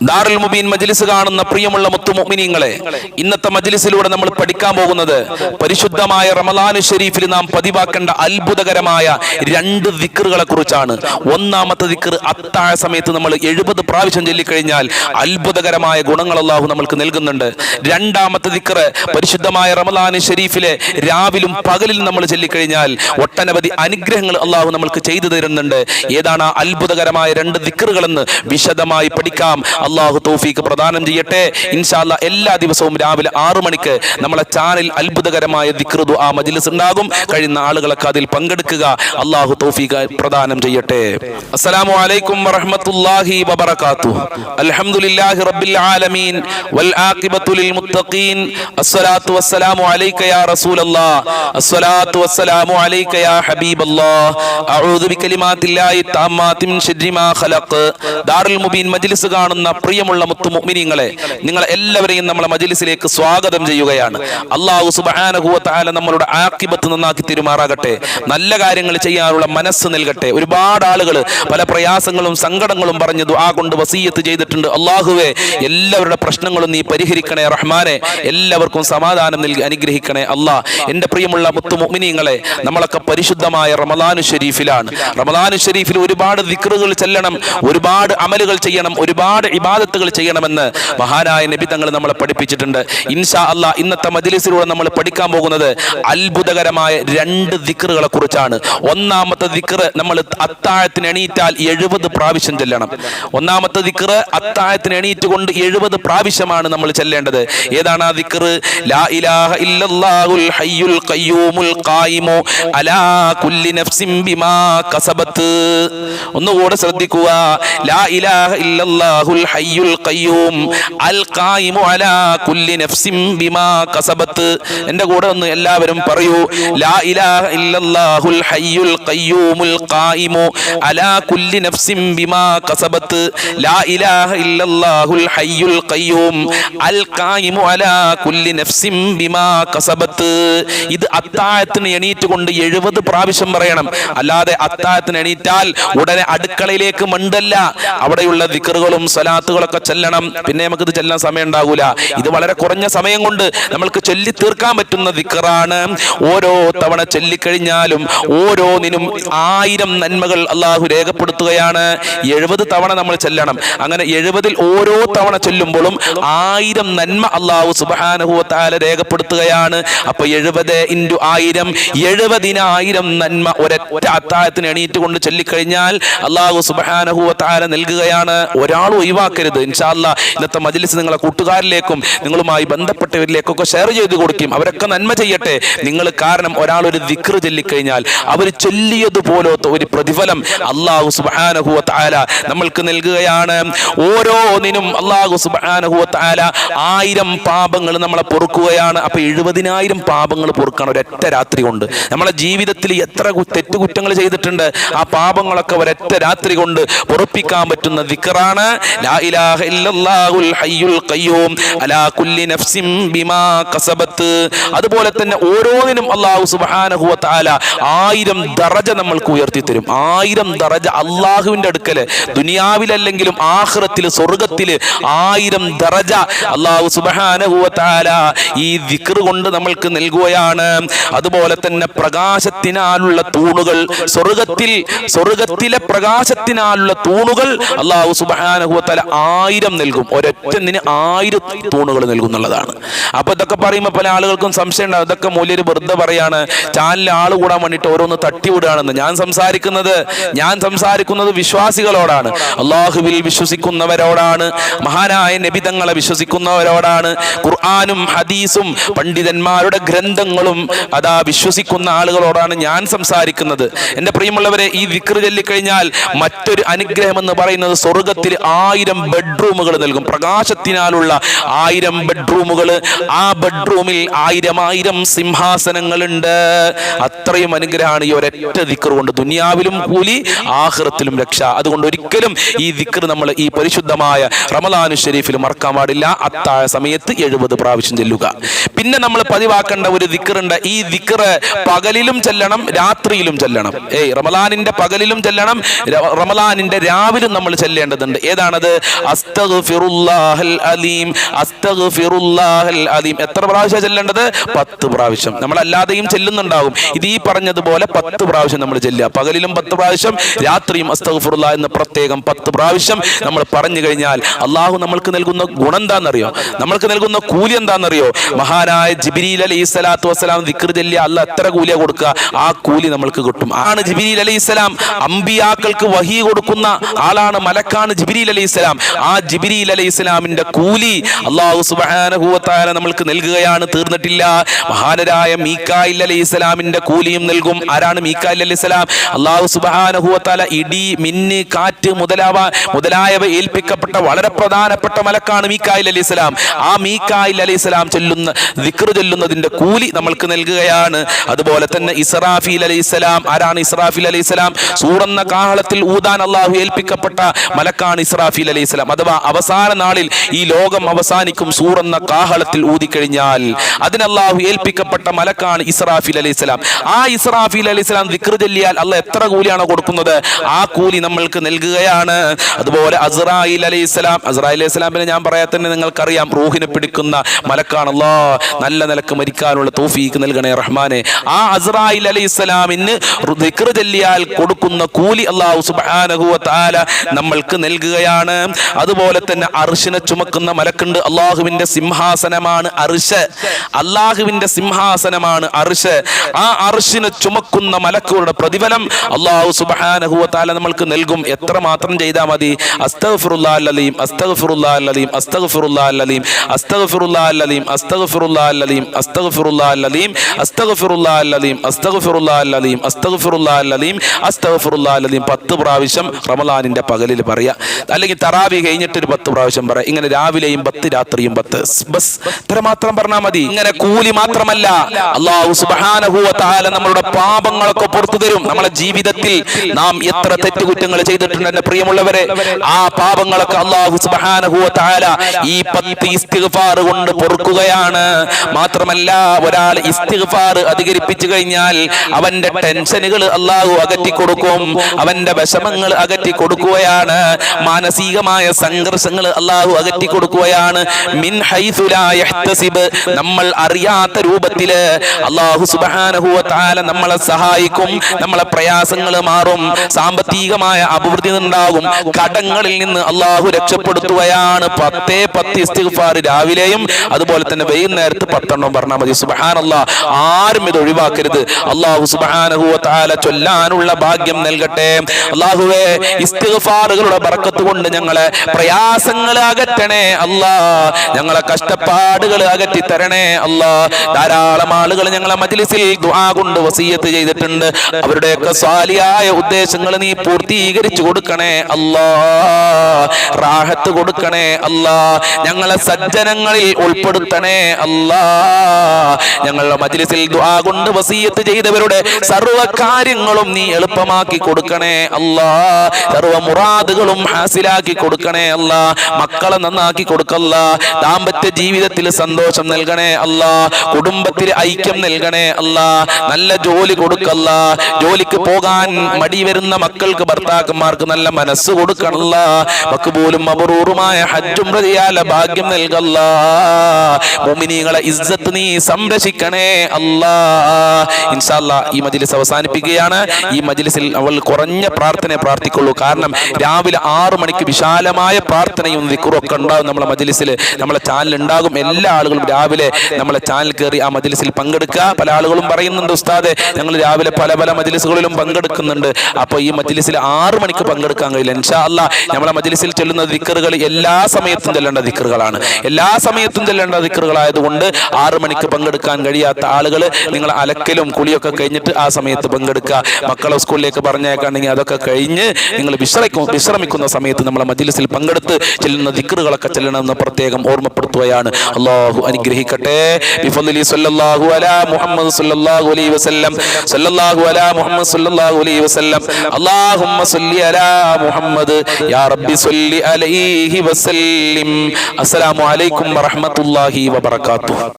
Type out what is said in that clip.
ദാറുൽ മുബീൻ മജ്ലിസ് കാണുന്ന പ്രിയമുള്ള മുത്തുമുഅ്മിനീങ്ങളെ ഇന്നത്തെ മജ്ലിസിലൂടെ നമ്മൾ പഠിക്കാൻ പോകുന്നത് പരിശുദ്ധമായ റമലാനു ഷരീഫിൽ നാം പതിവാക്കേണ്ട അത്ഭുതകരമായ രണ്ട് ദിക്കറുകളെ കുറിച്ചാണ് ഒന്നാമത്തെ ദിക്കർ അത്താഴ സമയത്ത് നമ്മൾ എഴുപത് പ്രാവശ്യം ചൊല്ലിക്കഴിഞ്ഞാൽ അത്ഭുതകരമായ ഗുണങ്ങൾ അള്ളാഹു നമ്മൾക്ക് നൽകുന്നുണ്ട്. രണ്ടാമത്തെ ദിക്കർ പരിശുദ്ധമായ റമലാനു ഷരീഫിലെ രാവിലും പകലിൽ നമ്മൾ ചൊല്ലിക്കഴിഞ്ഞാൽ ഒട്ടനവധി അനുഗ്രഹങ്ങൾ അള്ളാഹു നമ്മൾക്ക് ചെയ്തു തരുന്നുണ്ട്. ഏതാണ് ആ അത്ഭുതകരമായ രണ്ട് ദിക്കറുകളെന്ന് വിശദമായി പഠിക്കാം. അള്ളാഹു തൗഫീക്ക് പ്രദാനം ചെയ്യട്ടെ. ഇൻഷാല്ല എല്ലാ ദിവസവും രാവിലെ ആറു മണിക്ക് നമ്മളെ ചാനൽ അത്ഭുതകരമായ ദിക്റുദു ആ മജിലിസ് ഉണ്ടാകും. കഴിയുന്ന ആളുകളൊക്കെ അതിൽ പങ്കെടുക്കുക. അള്ളാഹു തൗഫീഖ് പ്രദാനം ചെയ്യട്ടെ. അസ്സലാമു അലൈക്കും വറഹ്മത്തുള്ളാഹി വബറകാത്തു അൽഹംദുലില്ലാഹി റബ്ബിൽ ആലമീൻ. വൽ ആഖിബത്തു ലിൽ മുത്തഖീൻ. അസ്സലാത്തു വസ്സലാമു അലൈക യാ റസൂലല്ലാഹ് അസ്സലാത്തു വസ്സലാമു അലൈക യാ ഹബീബല്ലാഹ് അഊദു ബികലിമാത്തില്ലാഹി തമ്മാത്തി മിൻ ശർരി മാ ഖലഖ്. ദാറുൽ മുബീൻ മജ്ലിസ് കാണുന്ന പ്രിയമുള്ള മുത്തു മുഅ്മിനീങ്ങളെ നിങ്ങളെ എല്ലാവരെയും നമ്മളെ മജിലിസിലേക്ക് സ്വാഗതം ചെയ്യുകയാണ്. അള്ളാഹു സുബ്ഹാനഹു വ തആല നമ്മളുടെ ആഖിബത്ത് നന്നാക്കി തിരുമാറാകട്ടെ. നല്ല കാര്യങ്ങൾ ചെയ്യാനുള്ള മനസ്സ് നൽകട്ടെ. ഒരുപാട് ആളുകൾ പല പ്രയാസങ്ങളും സങ്കടങ്ങളും പറഞ്ഞ് ദുആ കൊണ്ട് വസീയത്ത് ചെയ്തിട്ടുണ്ട്. അള്ളാഹുവെ എല്ലാവരുടെ പ്രശ്നങ്ങളും നീ പരിഹരിക്കണേ റഹ്മാനെ. എല്ലാവർക്കും സമാധാനം നൽകി അനുഗ്രഹിക്കണേ അള്ളാഹ് എന്റെ പ്രിയമുള്ള മുത്തു നമ്മളൊക്കെ പരിശുദ്ധമായ റമദാനു ഷെരീഫിലാണ് റമദാനു ഷെരീഫിൽ ഒരുപാട് ദിക്റുകൾ ചെല്ലണം ഒരുപാട് അമലുകൾ ചെയ്യണം ഒരുപാട് ഇബാദത്തുകൾ ചെയ്യണമെന്ന് മഹാനായ നബി തങ്ങൾ നമ്മളെ പഠിപ്പിച്ചിട്ടുണ്ട്. ഇൻഷാ അള്ളാ ഇന്നത്തെ മജ്ലിസിലൂടെ നമ്മൾ പഠിക്കാൻ പോകുന്നത് അത്ഭുതകരമായ രണ്ട് ദിക്കറുകളെ കുറിച്ചാണ് ഒന്നാമത്തെ ദിക്റ് നമ്മൾ അത്താഴത്തിന് എണീറ്റാൽ എഴുപത് പ്രാവശ്യം ചെല്ലണം. ഒന്നാമത്തെ ദിക്റ് അത്താഴത്തിന് എണീറ്റ് കൊണ്ട് എഴുപത് പ്രാവശ്യമാണ് നമ്മൾ ചെല്ലേണ്ടത്. ഏതാണ് ആ ദിക്റ്? ലാ ഇലാഹ ഇല്ലല്ലാഹുൽ ഹയ്യുൽ ഖയ്യൂമുൽ അലാ കുല്ലി നഫ്സിൻ ബിമാ ഒന്നുകൂടെ ശ്രദ്ധിക്കുക. ലാ ഇലാഹ ഇല്ലല്ലാഹുൽ ഹയ്യുൽ ഖയ്യൂം. അൽ ഖായിമു അലാ കുല്ലി നഫ്സിൻ ബിമാ കസബത്ത്. എന്റെ കൂടെ ഒന്ന് എല്ലാവരും പറയൂ ലാ ഇലാഹ ഇല്ലല്ലാഹുൽ ഹയ്യുൽ ഖയ്യൂമുൽ ഖായിമു അലാ കുല്ലി നഫ്സിൻ ബിമാ കസബത്ത്. ലാ ഇലാഹ ഇല്ലല്ലാഹുൽ ഹയ്യുൽ ഖയ്യൂം. അൽ ഖായിമു അലാ കുല്ലി നഫ്സിൻ ബിമാ കസബത്ത്. ഇത് അത്താഴത്തിന് എണീറ്റ് കൊണ്ട് എഴുപത് പ്രാവശ്യം പറയണം. അല്ലാതെ അത്താഴത്തിന് എണീറ്റാൽ ഉടനെ അടുക്കളയിലേക്ക് മണ്ടല്ല. അവിടെയുള്ള ദിക്കറുകളും സ്വലാത്തുകളൊക്കെ ചെല്ലണം. പിന്നെ നമുക്ക് ഇത് ചെല്ലാൻ സമയം ഉണ്ടാകൂല ഇത് വളരെ കുറഞ്ഞ സമയം കൊണ്ട് നമ്മൾക്ക് ചൊല്ലി തീർക്കാൻ പറ്റുന്ന ദിക്കറാണ്. ഓരോ തവണ ചൊല്ലിക്കഴിഞ്ഞാലും ഓരോന്നിനും ആയിരം നന്മകൾ അള്ളാഹു രേഖപ്പെടുത്തുകയാണ്. എഴുപത് തവണ നമ്മൾ ചെല്ലണം. അങ്ങനെ എഴുപതിൽ ഓരോ തവണ ചൊല്ലുമ്പോഴും ആയിരം നന്മ അള്ളാഹു സുബാനുഭവത്താല രേഖപ്പെടുത്തുകയാണ്. അപ്പൊ എഴുപത് ഇന്റു ആയിരം എഴുപതിനായിരം നന്മ ഒരൊറ്റ അത്താഴത്തിന് എണീറ്റ് കൊണ്ട് ചൊല്ലിക്കഴിഞ്ഞാൽ അള്ളാഹു സുബാനുഭവത്താല നൽകുകയാണ്. ഒരാളും ഒഴിവാക്കരുത് ഇൻഷാല്ല ഇന്നത്തെ മജിലിസ് നിങ്ങളെ കൂട്ടുകാരിലേക്കും നിങ്ങളുമായി ബന്ധപ്പെട്ടവരിലേക്കൊക്കെ ഷെയർ ചെയ്ത് കൊടുക്കും. അവരൊക്കെ നന്മ ചെയ്യട്ടെ. നിങ്ങൾ കാരണം ഒരാൾ ഒരു ദിക്റ് ചൊല്ലിക്കഴിഞ്ഞാൽ അവർ ചൊല്ലിയതുപോലത്തെ ഒരു പ്രതിഫലം അള്ളാഹു സുബാനഹുവ താല നമ്മൾക്ക് നൽകുകയാണ്. ഓരോന്നിനും അള്ളാഹു സുബാനഹുവ താല ആയിരം പാപങ്ങൾ നമ്മളെ പൊറുക്കുകയാണ്. അപ്പൊ എഴുപതിനായിരം പാപങ്ങൾ പൊറുക്കണം ഒരൊറ്റ രാത്രി കൊണ്ട് നമ്മളെ ജീവിതത്തിൽ എത്ര തെറ്റുകുറ്റങ്ങൾ ചെയ്തിട്ടുണ്ട്. ആ പാപങ്ങളൊക്കെ ഒരൊറ്റ രാത്രി കൊണ്ട് പൊറുപ്പിക്കാൻ പറ്റുന്ന ദിക്റാണ്. ലാ ഇലാഹ ഇല്ലല്ലാഹുൽ ഹയ്യുൽ ഖയ്യൂം അലാ കുല്ലി നഫ്സിൻ ബിമാ കസബത്ത്. അതുപോലെ തന്നെ ഓരോന്നിനും അള്ളാഹു സുബ്ഹാനഹു വ തആല ആയിരം ദറജ നമ്മൾക്ക് ഉയർത്തി തരും ആയിരം ദറജ അള്ളാഹുവിന്റെ അടുക്കൽ ദുനിയാവിലല്ലെങ്കിലും ആഖിറത്തിൽ സ്വർഗത്തിൽ ആയിരം ദറജ അള്ളാഹു സുബ്ഹാനഹു വ തആല ഈ ദിക്ർ കൊണ്ട് നമ്മൾക്ക് നൽകുകയാണ്. അതുപോലെ തന്നെ പ്രകാശത്തിനാലുള്ള തൂണുകൾ സ്വർഗത്തിൽ സ്വർഗത്തിലെ പ്രകാശത്തിനാലുള്ള തൂണുകൾ അള്ളാഹു സുബ്ഹാനഹു വ തആല ആയിരം നൽകും. ഒരൊറ്റന്നിന് ആയിരം തൂണുകൾ നൽകുന്നുള്ളതാണ്. അപ്പൊ ഇതൊക്കെ പറയുമ്പോൾ പല ആളുകൾക്കും സംശയം ഉണ്ടാവും. ഇതൊക്കെ മൂല്യര് വെറുതെ പറയാണ്. ചാനലിൽ ആൾ കൂടാൻ വേണ്ടിയിട്ട് ഓരോന്ന് തട്ടിവിടുകയാണെന്ന് ഞാൻ സംസാരിക്കുന്നത് ഞാൻ സംസാരിക്കുന്നത് വിശ്വാസികളോടാണ്. അള്ളാഹുവിൽ വിശ്വസിക്കുന്നവരോടാണ്. മഹാനായ നബിതങ്ങളെ വിശ്വസിക്കുന്നവരോടാണ്. ഖുർആാനും ഹദീസും പണ്ഡിതന്മാരുടെ ഗ്രന്ഥങ്ങളും അതാ വിശ്വസിക്കുന്ന ആളുകളോടാണ് ഞാൻ സംസാരിക്കുന്നത്. എന്റെ പ്രിയമുള്ളവരെ ഈ വിക്ര ചൊല്ലിക്കഴിഞ്ഞാൽ മറ്റൊരു അനുഗ്രഹം എന്ന് പറയുന്നത് സ്വർഗത്തിൽ ആയിരം ബെഡ്റൂമുകൾ നൽകും. പ്രകാശത്തിനാലുള്ള ആയിരം ബെഡ്റൂമുകൾ. ആ ബെഡ്റൂമിൽ ആയിരം ആയിരം സിംഹാസനങ്ങളുണ്ട്. അത്രയും അനുഗ്രഹമാണ് ഈ ഒരൊറ്റ ദിക്കർ കൊണ്ട് ദുനിയാവിലും കൂലി ആഹ്റത്തിലും രക്ഷ. അതുകൊണ്ട് ഒരിക്കലും ഈ ദിക്കർ നമ്മൾ ഈ പരിശുദ്ധമായ റമലാനു ഷെരീഫിൽ മറക്കാൻ പാടില്ല. അത്താഴ സമയത്ത് എഴുപത് പ്രാവശ്യം ചെല്ലുക. പിന്നെ നമ്മൾ പതിവാക്കേണ്ട ഒരു ദിക്കറുണ്ട്. ഈ ദിക്കറ് പകലിലും ചെല്ലണം രാത്രിയിലും ചെല്ലണം. ഏയ് റമലാനിന്റെ പകലിലും ചെല്ലണം റമലാനിന്റെ രാവിലും നമ്മൾ ചെല്ലേണ്ടതുണ്ട്. ഏതാണത്? അലീം അലീം. എത്ര പ്രാവശ്യം ചെല്ലേണ്ടത്? പത്ത് പ്രാവശ്യം. നമ്മൾ അല്ലാതെയും ചെല്ലുന്നുണ്ടാകും ഇത് ഈ പറഞ്ഞതുപോലെ പത്ത് പ്രാവശ്യം നമ്മൾ ചെല്ലുക. പകലിലും പത്ത് പ്രാവശ്യം രാത്രിയും അസ്തഫുറുല്ല എന്ന് പ്രത്യേകം പത്ത് പ്രാവശ്യം നമ്മൾ പറഞ്ഞു കഴിഞ്ഞാൽ അള്ളാഹു നമ്മൾക്ക് നൽകുന്ന ഗുണം എന്താണെന്നറിയോ? നമ്മൾക്ക് നൽകുന്ന കൂലി എന്താണെന്നറിയോ? മഹാനായ ജിബിരിൽ അലൈഹി സ്വലാത്തു വസ്സലാം ദിക്ർ ചെല്ലിയ അല്ല എത്ര കൂലിയ കൊടുക്കുക? ആ കൂലി നമ്മൾക്ക് കിട്ടും. ആണ് ജിബിരിൽ അലൈഹി സ്വലാം അമ്പിയാക്കൾക്ക് വഹി കൊടുക്കുന്ന ആളാണ് മലക്കാണ് ജിബിരിൽ അലൈഹി സ്വലാം ആ ജിബിരിൽ അലൈഹി ഇസ്ലാമിന്റെ കൂലി അള്ളാഹു സുബാനഹുവത്താല നമ്മൾക്ക് നൽകുകയാണ്. തീർന്നിട്ടില്ല. മഹാനരായ മീക്കായിൽ അലൈഹി ഇസ്ലാമിന്റെ കൂലിയും നൽകും. ആരാണ് മീക്കായിൽ അലൈഹി ഇസ്ലാം അള്ളാഹു സുബാനഹുവത്താല ഇടി മിന്ന് കാറ്റ് മുതലാവ മുതലായവ ഏൽപ്പിക്കപ്പെട്ട വളരെ പ്രധാനപ്പെട്ട മലക്കാണ് മീക്കായിൽ അലൈഹി ഇസ്ലാം ആ മീക്കായിൽ അലൈഹി ഇസ്ലാം ചൊല്ലുന്ന ദിക്ർ ചൊല്ലുന്നതിന്റെ കൂലി നമ്മൾക്ക് നൽകുകയാണ്. അതുപോലെ തന്നെ ഇസ്രാഫീൽ അലൈഹി ഇസ്ലാം ആരാണ് ഇസ്രാഫീൽ അലൈഹി ഇസ്ലാം സൂറന്ന കാഹളത്തിൽ ഊതാൻ അള്ളാഹു ഏൽപ്പിക്കപ്പെട്ട മലക്കാണ് ഇസ്രാഫീൽ അലൈഹി സ്വലാം. അഥവാ അവസാന നാളിൽ ഈ ലോകം അവസാനിക്കും സൂറന്ന കാഹളത്തിൽ ഊതിക്കഴിഞ്ഞാൽ അതിനല്ലാഹു ഏൽപ്പിക്കപ്പെട്ട മലക്കാണ് ഇസ്രാഫിൽ അലൈഹിസ്ലാം ആ ഇസ്രാഫിൽ അലൈഹിസ്ലാം ദിക്ർ ചൊല്ലിയാൽ അല്ല എത്ര കൂലിയാണോ കൊടുക്കുന്നത്? ആ കൂലി നമ്മൾക്ക് നൽകുകയാണ്. അതുപോലെ അസ്രായിൽ അലൈഹിസ്ലാം അസ്രായിൽ അലൈഹി സ്വലാമിനെ ഞാൻ പറയാൻ തന്നെ നിങ്ങൾക്കറിയാം റൂഹിനെ പിടിക്കുന്ന മലക്കാണ് അല്ലാ നല്ല നിലയ്ക്ക് മരിക്കാനുള്ള തോഫീക്ക് നൽകണേ റഹ്മാനെ. ആ അസ്രായിൽ അലൈഹി ഇസ്ലാമിന് ദിക്ർ ചൊല്ലിയാൽ കൊടുക്കുന്ന കൂലി അള്ളാഹു സുബ്ഹാനഹു വ തആല നമ്മൾക്ക് നൽകുകയാണ്. അതുപോലെ തന്നെ അർഷിനെ ചുമക്കുന്ന മലക്കുണ്ട്. അള്ളാഹുവിന്റെ സിംഹാസനമാണ് അർഷ് അള്ളാഹുവിന്റെ സിംഹാസനമാണ് അർഷ് ആ അർഷിനെ ചുമക്കുന്ന മലക്കുകളുടെ പ്രതിഫലം അള്ളാഹു സുബ്ഹാനഹു വ തആല നമ്മൾക്ക് നൽകും. എത്ര മാത്രം ചെയ്താൽ മതി? അസ്തഗ്ഫിറുല്ലാഹൽ അലീം അസ്തഗ്ഫിറുല്ലാഹൽ അലീം അസ്തഗ്ഫിറുല്ലാഹൽ അലീം അസ്തഗ്ഫിറുല്ലാഹൽ അലീം അസ്തഗ്ഫിറുല്ലാഹൽ അലീം അസ്തഗ്ഫിറുല്ലാഹൽ അലീം അസ്തഗ്ഫിറുല്ലാഹൽ അലീം അസ്തഗ്ഫിറുല്ലാഹൽ അലീം അസ്തഗ്ഫിറുല്ലാഹൽ അലീം അസ്തഗ്ഫിറുല്ലാഹൽ അലീം. പത്ത് പ്രാവശ്യം റമദാനിന്റെ പകലിൽ പറയാ. അല്ലെങ്കിൽ തറാവി കഴിഞ്ഞിട്ട് ഒരു പത്ത് പ്രാവശ്യം പറ. ഇങ്ങനെ രാവിലെയും പത്ത് രാത്രിയും പത്ത്. ബസ് ഇത്ര മാത്രം പറഞ്ഞാൽ മതി. ഇങ്ങനെ കൂലി മാത്രമല്ല. അള്ളാഹു തആല നമ്മളുടെ പാപങ്ങളൊക്കെ പുറത്തു തരും. നമ്മളെ ജീവിതത്തിൽ നാം എത്ര തെറ്റുകുറ്റങ്ങൾ ചെയ്തിട്ടുണ്ട് എന്റെ പ്രിയമുള്ളവരെ. ആ പാപങ്ങളൊക്കെ അള്ളാഹു തആല ഈ പത്ത് ഇസ്തിഗ്ഫാർ കൊണ്ട് പൊറുക്കുകയാണ്. മാത്രമല്ല ഒരാൾ ഇസ്തിഗ്ഫാർ അധികരിപ്പിച്ചു കഴിഞ്ഞാൽ അവന്റെ ടെൻഷനുകൾ അള്ളാഹു അകറ്റി കൊടുക്കും അവന്റെ വിഷമങ്ങൾ അകറ്റി കൊടുക്കുകയാണ് മാനസികമായ സംഘർഷങ്ങൾ അള്ളാഹു അകറ്റി കൊടുക്കുകയാണ്. മിൻ നമ്മൾ അറിയാത്ത രൂപത്തിൽ അള്ളാഹു സുബ്ഹാനഹു വ തആല നമ്മളെ സഹായിക്കും. നമ്മളെ പ്രയാസങ്ങൾ മാറും. സാമ്പത്തികമായ അഭിവൃദ്ധി ഉണ്ടാകും. കടങ്ങളിൽ നിന്ന് അള്ളാഹു രക്ഷപ്പെടുത്തുകയാണ്. പത്തേ പത്ത് ഇസ്തിഗ്ഫാർ രാവിലെയും അതുപോലെ തന്നെ വൈകുന്നേരത്ത് പത്തെണ്ണം പറഞ്ഞാൽ മതി. സുബ്ഹാനല്ലാ. ആരും ഇത് ഒഴിവാക്കരുത്. അള്ളാഹു സുബ്ഹാനഹു വ തആല ചൊല്ലാനുള്ള ഭാഗ്യം നൽകട്ടെ. അള്ളാഹുവേ ഇസ്തിഗ്ഫാറുകളുടെ ബർക്കത്ത് കൊണ്ട് ഞങ്ങളെ പ്രയാസങ്ങൾ അകറ്റണേ അല്ലാ. ഞങ്ങളെ കഷ്ടപ്പാടുകൾ അകറ്റി തരണേ അല്ലാ. ധാരാളം ആളുകൾ ഞങ്ങളെ മജ്ലിസിൽ ദുആ കൊണ്ട് വസീയത്ത് ചെയ്തിട്ടുണ്ട്. അവരുടെയൊക്കെ സ്വാലിയായ ഉദ്ദേശങ്ങൾ നീ പൂർത്തീകരിച്ചു കൊടുക്കണേ അല്ലാ. റാഹത്ത് കൊടുക്കണേ അല്ലാ. ഞങ്ങളെ സജ്ജനങ്ങളിൽ ഉൾപ്പെടുത്തണേ അല്ലാ. ഞങ്ങളുടെ മജ്ലിസിൽ ദുആ കൊണ്ട് വസീയത്ത് ചെയ്തവരുടെ സർവ കാര്യങ്ങളും നീ എളുപ്പമാക്കി കൊടുക്കണേ അല്ലാ. സർവ മുറാദുകളും ഹാസിലാക്കി കൊടുക്കണേ അല്ല. മക്കളെ നന്നാക്കി കൊടുക്കല്ല. ദാമ്പത്യ ജീവിതത്തിൽ സന്തോഷം നൽകണേ അല്ല. കുടുംബത്തിൽ ഐക്യം നൽകണേ അല്ല. നല്ല ജോലി കൊടുക്കല്ല. ജോലിക്ക് പോകാൻ മടി വരുന്ന മക്കൾക്ക് ഭർത്താക്കന്മാർക്ക് നല്ല മനസ്സ് കൊടുക്കണല്ല മക്ക് പോലും അപൂർവമായ ഹജ്ജും പ്രതിയാല ഭാഗ്യം നൽകല്ല. മുമിനികളെ ഇസ്സത്ത് നീ സംരക്ഷിക്കണേ അല്ലാ. ഇൻഷാല്ല ഈ മജിലിസ് അവസാനിപ്പിക്കുകയാണ്. ഈ മജിലിസിൽ അവൾ കുറഞ്ഞ പ്രാർത്ഥനയെ പ്രാർത്ഥിക്കുള്ളൂ. കാരണം രാവിലെ ആറു മണിക്ക് വിശാലമായ പ്രാർത്ഥനയും വിക്കുറും ഒക്കെ ഉണ്ടാകും നമ്മളെ മജിലിസിൽ നമ്മളെ ചാനൽ ഉണ്ടാകും. എല്ലാ ആളുകളും രാവിലെ നമ്മളെ ചാനൽ കയറി ആ മജിലിസിൽ പങ്കെടുക്കുക. പല ആളുകളും പറയുന്നുണ്ട് ഉസ്താദെ ഞങ്ങൾ രാവിലെ പല പല മജിലിസുകളിലും പങ്കെടുക്കുന്നുണ്ട്. അപ്പോൾ ഈ മജിലിസിൽ ആറു മണിക്ക് പങ്കെടുക്കാൻ കഴിയില്ല. ഇൻഷാ അല്ല നമ്മളെ മജിലിസിൽ ചെല്ലുന്ന ദിക്കറുകൾ എല്ലാ സമയത്തും ചെല്ലേണ്ട ദിക്കറുകളാണ് എല്ലാ സമയത്തും ചെല്ലേണ്ട ദിക്കറുകളായതുകൊണ്ട് ആറു മണിക്ക് പങ്കെടുക്കാൻ കഴിയാത്ത ആളുകൾ നിങ്ങൾ അലക്കലും കുളിയൊക്കെ കഴിഞ്ഞിട്ട് ആ സമയത്ത് പങ്കെടുക്കുക. മക്കളെ സ്കൂളിലേക്ക് പറഞ്ഞേക്കാണെങ്കിൽ അതൊക്കെ കഴിഞ്ഞ് നിങ്ങൾ വിശ്രമിക്കും വിശ്രമിക്കുന്ന സമയത്ത് നമ്മളെ മജ്ലിസിൽ പങ്കെടുത്ത് ചെല്ലുന്ന ദിക്കറുകളൊക്കെ ചെല്ലണമെന്ന് പ്രത്യേകം ഓർമ്മപ്പെടുത്തുകയാണ്. അള്ളാഹു അനുഗ്രഹിക്കട്ടെ. ബിഫലി സല്ലല്ലാഹു അലാ മുഹമ്മദ് സല്ലല്ലാഹു അലൈഹി വസല്ലം. സല്ലല്ലാഹു അലാ മുഹമ്മദ് സല്ലല്ലാഹു അലൈഹി വസല്ലം. അല്ലാഹുമ്മ സല്ലി അലാ മുഹമ്മദ്. യാ റബ്ബി സല്ലി അലൈഹി അസ്സലാമു അലൈക്കും വറഹ്മത്തുള്ളാഹി വബറകാതുഹു.